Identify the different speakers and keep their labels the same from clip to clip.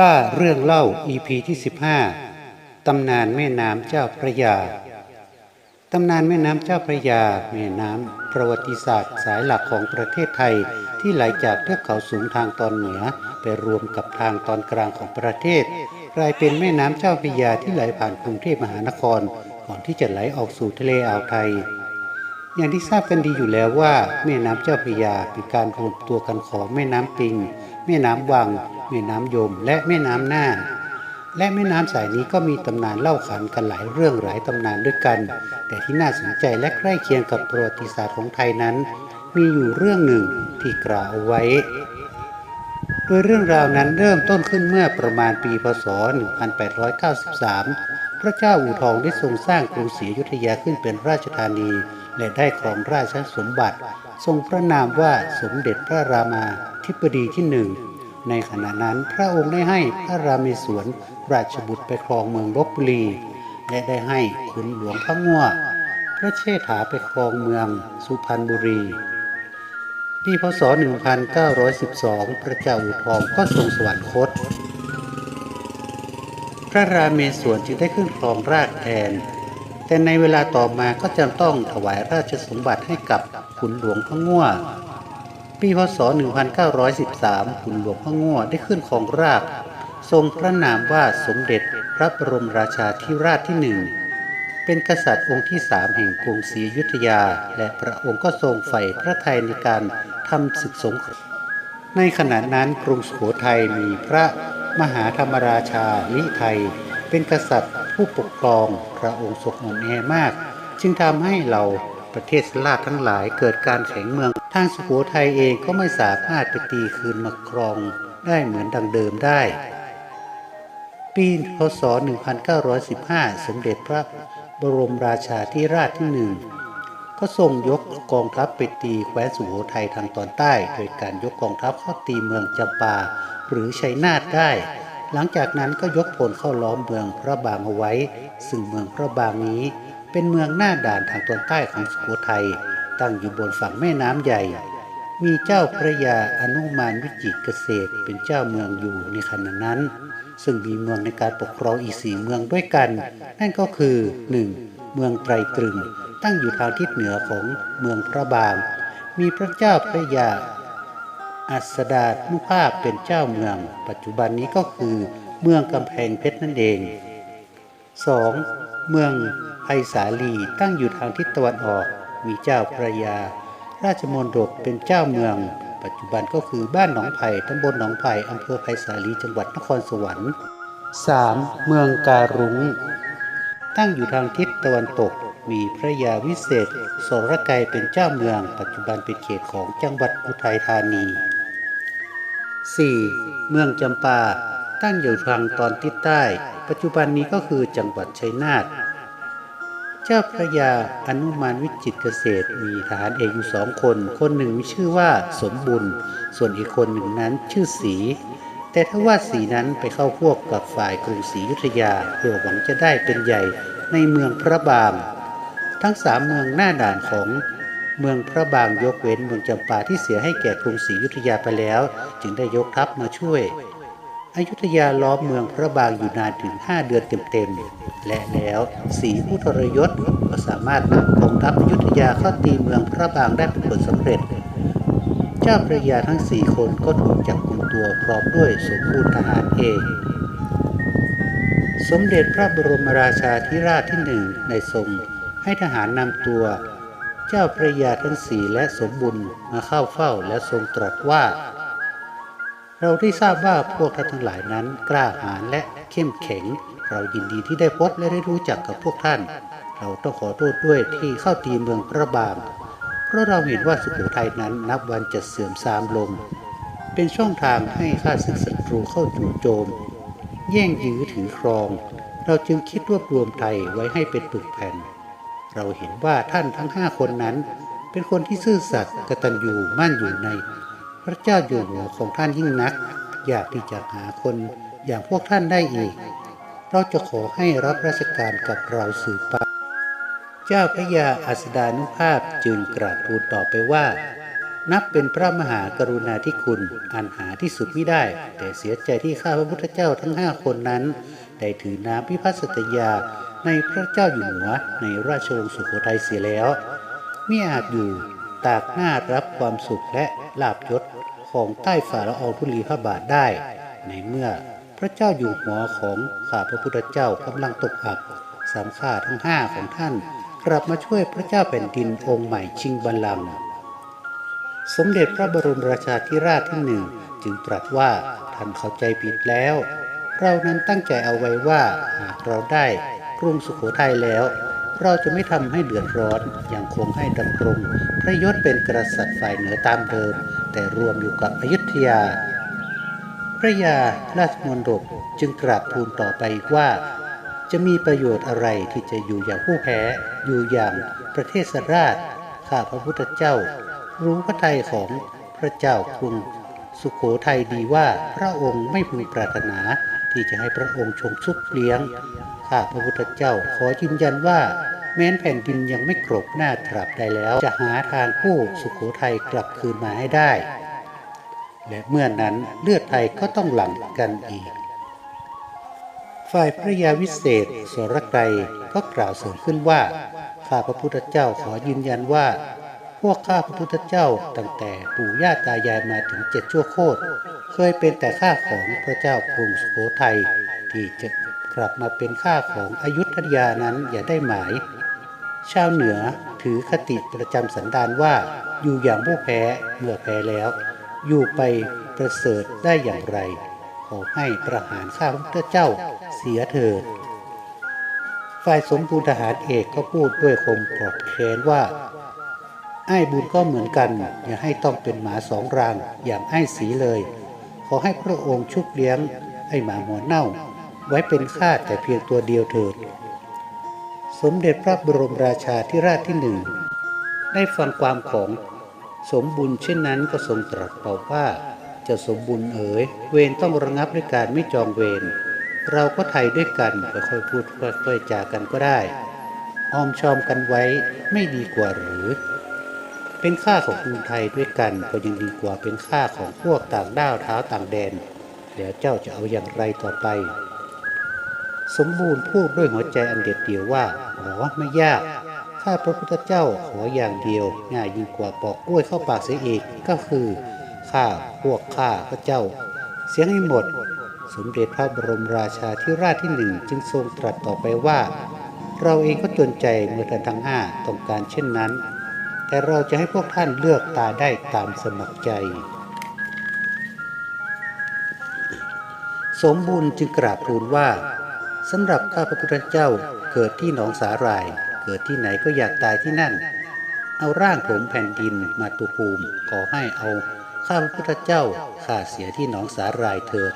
Speaker 1: ล่าเรื่องเล่า EP ที่ 15 ตำนานแม่น้ำเจ้าพระยา ตำนานแม่น้ำเจ้าพระยา แม่น้ำประวัติศาสตร์สายหลักของประเทศไทยที่ไหลจากเทือกเขาสูงทางตอนเหนือ ไปรวมกับทางตอนกลางของประเทศ กลายเป็นแม่น้ำเจ้าพระยาที่ไหลผ่านกรุงเทพมหานคร ก่อนที่จะไหลออกสู่ทะเลอ่าวไทย อย่างที่ทราบกันดีอยู่แล้วว่า แม่น้ำเจ้าพระยาเป็นการรวมตัวกันของแม่น้ำปิง แม่น้ำวัง แม่น้ำยม และแม่น้ำน่านและแม่น้ำสายนี้ก็มีตำนานเล่าขานกันหลายเรื่องหลายตำนานด้วยกัน แต่ที่น่าสนใจและใกล้เคียงกับประวัติศาสตร์ของไทยนั้น มีอยู่เรื่องหนึ่งที่กล่าวเอาไว้ โดยเรื่องราวนั้นเริ่มต้นขึ้นเมื่อประมาณปีพศ 1893 พระเจ้าอู่ทองได้ทรงสร้างกรุงศรีอยุธยาขึ้นเป็นราชธานี และได้ครองราชสมบัติ ทรงพระนามว่าสมเด็จพระรามาธิบดีที่หนึ่ง ในขณะนั้นพระองค์ได้ให้พระราเมศวรราชบุตรไปครองเมืองลบบุรี และได้ให้ขุนหลวงพระงั่วพระเชษฐาไปครองเมืองสุพรรณบุรีปีพศ 1912 พระเจ้าอู่ทองก็ทรงสวรรคต พระราเมศวรจึงได้ขึ้นครองราชแทน แต่ในเวลาต่อมาก็จำต้องถวายราชสมบัติให้กับขุนหลวงพระงั่ว ปีพศ 1913 ขุนหลวงพระงั่วได้ขึ้นครองราชทรงพระนามว่าสมเด็จพระบรมราชาธิราชที่หนึ่ง เป็นกษัตริย์องค์ที่สามแห่งกรุงศรีอยุธยา และพระองค์ก็ทรงใฝ่พระทัยในการทำศึกสงครามในขณะนั้นกรุงสุโขทัยมีพระมหาธรรมราชาลิไทย เป็นกษัตริย์ผู้ปกครองพระองค์ทรงอ่อนแอมาก จึงทำให้เรา ประเทศสลาดทั้งหลายเกิดการแข่งเมือง ทางสุโขทัยเองก็ไม่สามารถไปตีคืนมาครองได้เหมือนดังเดิมได้ ปีพศ 1915 สมเด็จพระบรมราชาธิราชที่หนึ่งก็ทรงยกกองทัพไปตีแคว้นสุโขทัยทางตอนใต้ โดยการยกกองทัพเข้าตีเมืองจำปา หรือชัยนาทได้ หลังจากนั้นก็ยกพลเข้าล้อมเมืองพระบางเอาไว้ ซึ่งเมืองพระบางนี้ เป็นเมืองหน้าด่านทางตอนใต้ของสุโขทัยตั้งอยู่บนฝั่งแม่น้ำใหญ่ มีเจ้าพระยาอนุมานวิจิตรเกษตร เป็นเจ้าเมืองอยู่ในขณะนั้น ซึ่งมีเมืองในการปกครองอีกสี่เมืองด้วยกัน นั่นก็คือ 1. เมืองไตรตรึง ตั้งอยู่ทางทิศเหนือของเมืองพระบาง มีพระเจ้าพระยาอัสดานุภาพเป็นเจ้าเมือง ปัจจุบันนี้ก็คือเมืองกำแพงเพชรนั่นเอง 2. เมือง ไพศาลีตั้งอยู่ทางทิศตะวันออก มีเจ้าพระยา ราชมนดกเป็นเจ้าเมือง ปัจจุบันก็คือบ้านหนองไผ่ตำบลหนองไผ่อำเภอไผ่สาลีจังหวัดนครสวรรค์ 3. เมืองการุงตั้งอยู่ทางทิศตะวันตก มีพระยาวิเศษสรกัยเป็นเจ้าเมือง ปัจจุบันเป็นเขตของจังหวัดอุทัยธานี 4. เมืองจำปา ตั้งอยู่ทางตอนทิศใต้ ปัจจุบันนี้ก็คือจังหวัดชัยนาท เจ้าพระยาอนุมานวิจิตเกษตรมีทหารเอกอยู่สองคน คนหนึ่งมีชื่อว่าสมบุญ ส่วนอีกคนหนึ่งนั้นชื่อสี แต่ถ้าว่าสีนั้นไปเข้าพวกกับฝ่ายกรุงศรียุธยาเพื่อหวังจะได้เป็นใหญ่ในเมืองพระบาง ทั้งสามเมืองหน้าด่านของเมืองพระบางยกเว้นเมืองจำปาที่เสียให้แก่กรุงศรียุธยาไปแล้ว จึงได้ยกทัพมาช่วย อยุธยาล้อมเมืองพระบางอยู่นานถึง 5 เดือนเต็มๆ และแล้วสีผู้ทรยศก็สามารถนำกองทัพอยุธยาเข้าตีเมืองพระบางได้เป็นผลสำเร็จ เจ้าพระยาทั้งสี่คนก็ถูกจับกุมตัวพร้อมด้วยสมบูรณ์ทหารเองสมเด็จพระบรมราชาธิราชที่หนึ่งในทรงให้ทหารนำตัว เจ้าพระยาทั้งสี่และสมบุญมาเข้าเฝ้าและทรงตรัสว่า เราได้ทราบว่าพวกท่านทั้งหลายนั้นกล้าหาญและเข้มแข็ง เรายินดีที่ได้พบและได้รู้จักกับพวกท่าน เราต้องขอโทษด้วยที่เข้าตีเมืองพระบางเพราะเราเห็นว่าสุโขทัยนั้นนับวันจะเสื่อมทรามลง เป็นช่องทางให้ข้าศึกศัตรูเข้าจู่โจม แย่งยื้อถือครอง เราจึงคิดรวบรวมไทยไว้ให้เป็นปึกแผ่น เราเห็นว่าท่านทั้งห้าคนนั้น เป็นคนที่ซื่อสัตย์กตัญญูมั่นอยู่ใน พระเจ้าอยู่หัวของท่านยิ่งนัก อยากที่จะหาคนอย่างพวกท่านได้อีก เราจะขอให้รับราชการกับเราสืบไป เจ้าพระยาอัสดานุภาพจึงกราบทูลต่อไปว่า นับเป็นพระมหากรุณาธิคุณอันหาที่สุดไม่ได้ แต่เสียใจที่ข้าพระพุทธเจ้าทั้งห้าคนนั้น ได้ถือน้ำพิพัฒสตยาในพระเจ้าอยู่หัวในราชวงศ์สุโขทัยเสียแล้วไม่อาจอยู่ ตากหน้ารับความสุขและลาบยศของใต้ฝ่าละอองธุลีพระบาทได้ ในเมื่อพระเจ้าอยู่หัวของข้าพระพุทธเจ้ากำลังตกอับสามข้าทั้งห้าของท่าน กลับมาช่วยพระเจ้าแผ่นดินองค์ใหม่ชิงบัลลังก์สมเด็จพระบรมราชาธิราชที่หนึ่งจึงตรัสว่าท่านเข้าใจผิดแล้ว เรานั้นตั้งใจเอาไว้ว่าหากเราได้กรุงสุโขทัยแล้ว เราจะไม่ทำให้เดือดร้อนยังคงให้ดำรงพระยศเป็นกษัตริย์ฝ่ายเหนือตามเดิม แต่รวมอยู่กับอยุธยา พระยาราชมนดบจึงกราบทูลต่อไปว่า จะมีประโยชน์อะไรที่จะอยู่อย่างผู้แพ้ อยู่อย่างประเทศราชข้าพระพุทธเจ้า รู้พระทัยของพระเจ้ากรุงสุขโขทัยดีว่าพระองค์ไม่พึงปรารถนาที่จะให้พระองค์ชงชุบเลี้ยง ข้าพระพุทธเจ้าขอยืนยันว่า แม้นแผ่นดินยังไม่กรบหน้าตราบใดแล้ว จะหาทางกู้สุขโขทัยกลับคืนมาให้ได้ และเมื่อนั้นเลือดไทยก็ต้องหลั่งกันอีก ฝ่ายพระยาวิเศษสรไกรก็กล่าวเสริมขึ้นว่าข้าพระพุทธเจ้าขอยืนยันว่า พวกข้าพระพุทธเจ้าตั้งแต่ปู่ย่าตายายมาถึงเจ็ดชั่วโคตรเคยเป็นแต่ข้าของพระเจ้ากรุงสุโขทัยที่จะ กลับมาเป็นข้าของอยุธยานั้นอย่าได้หมาย ชาวเหนือถือคติประจำสันดานว่าอยู่อย่างผู้แพ้เมื่อแพ้แล้ว อยู่ไปประเสริฐได้อย่างไร ขอให้ประหารข้าพระเจ้าเสียเถิดฝ่ายสมบูรณ์ทหารเอกก็พูดด้วยคมกรอบแค้นว่าไอ้บุญก็เหมือนกัน อย่าให้ต้องเป็นหมาสองรางอย่างไอ้สีเลย ขอให้พระองค์ชุบเลี้ยง ไอ้หมาหัวเน่า ไว้เป็นข้าแต่เพียงตัวเดียวเถิด สมเด็จพระบรมราชาธิราชที่หนึ่ง ได้ฟังความของสมบุญเช่นนั้นก็ทรงตรัสตอบว่าจะสมบุญเอ๋ยเวรต้องระงับด้วยการไม่จองเวรเราก็ไทยด้วยกันค่อยๆพูดค่อยๆจากันก็ได้ออมชอมกันไว้ไม่ดีกว่าหรือ เป็นข้าของคนไทยด้วยกันก็ยังดีกว่าเป็นข้าของพวกต่างด้าวเท้าต่างแดนแล้วเจ้าจะเอาอย่างไรต่อไป สมบูรณ์พูดด้วยหัวใจอันเด็ดเดี่ยวว่าอ๋อไม่ยากข้าพระพุทธเจ้าขออย่างเดียวง่ายยิ่งกว่าปอกกล้วยเข้าปากเสียอีกก็คือข้าพวกข้าพระเจ้า เสียงให้หมด สมเด็จพระบรมราชาธิราชที่หนึ่งจึงทรงตรัสต่อไปว่า เราเองก็จนใจเมื่อท่านทั้งห้าต้องการเช่นนั้น แต่เราจะให้พวกท่านเลือกตาได้ตามสมัครใจ สมบูรณ์จึงกราบทูลว่า สำหรับข้าพระพุทธเจ้าเกิดที่หนองสาหร่าย เกิดที่ไหนก็อยากตายที่นั่น เอาร่างผมแผ่นดินมาตุภูมิขอให้เอาข้าพระพุทธเจ้าข้าเสียที่หนองสาหร่ายเถิด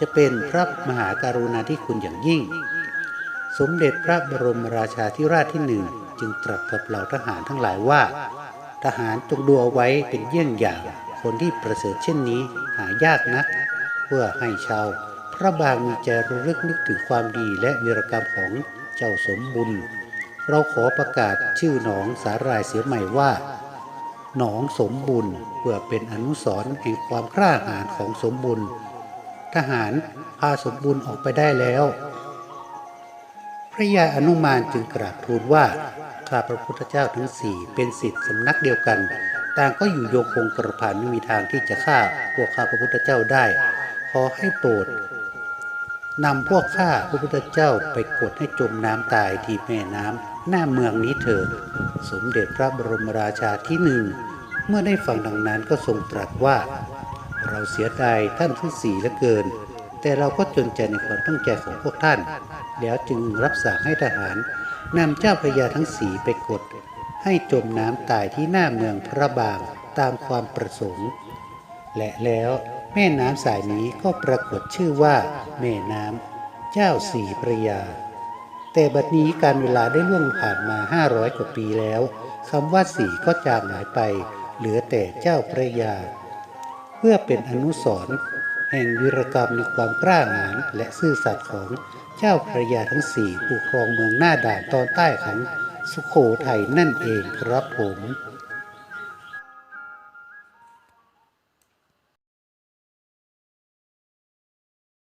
Speaker 1: จะเป็นพระมหาการุณาธิคุณอย่างยิ่ง สมเด็จพระบรมราชาธิราชที่หนึ่งจึงตรัสกับเหล่าทหารทั้งหลายว่า ทหารจงดูเอาไว้เป็นเยี่ยงอย่าง คนที่ประเสริฐเช่นนี้หายากนัก เพื่อให้ชาว ระบางมีใจระลึกนึกถึงความดีและวีรกรรมของเจ้าสมบุญ เราขอประกาศชื่อหนองสาหรายเสียใหม่ว่า หนองสมบุญเพื่อเป็นอนุสรณ์แห่งความกล้าหาญของสมบุญ ทหารพาสมบุญออกไปได้แล้ว พระยาอนุมานจึงกราบทูลว่าข้าพระพุทธเจ้าทั้งสี่เป็นสิทธิสำนักเดียวกัน ต่างก็อยู่โยงคงกระพานไม่มีทางที่จะฆ่าพวกข้าพระพุทธเจ้าได้ ขอให้โปรด นำพวกข้าพระพุทธเจ้าไปกดให้จมน้ำตายที่แม่น้ำหน้าเมืองนี้เถิด สมเด็จพระบรมราชาที่หนึ่ง เมื่อได้ฟังดังนั้นก็ทรงตรัสว่า เราเสียดายท่านทั้งสี่เหลือเกิน แต่เราก็จนใจในความตั้งใจของพวกท่าน แล้วจึงรับสั่งให้ทหารนำเจ้าพระยาทั้งสี่ไปกด ให้จมน้ำตายที่หน้าเมืองพระบางตามความประสงค์ และแล้ว แม่น้ำสายนี้ก็ปรากฏชื่อว่า แม่น้ำเจ้าสี่พระยา แต่บัดนี้การเวลาได้ล่วงผ่านมา 500 กว่าปีแล้วคำว่าสี่ก็จางหายไป เหลือแต่เจ้าพระยา เพื่อเป็นอนุสรณ์แห่งวีรกรรมในความกล้าหาญและซื่อสัตย์ของเจ้าพระยาทั้งสี่ผู้ครองเมืองหน้าด่านตอนใต้ของสุโขทัยนั่นเองครับผม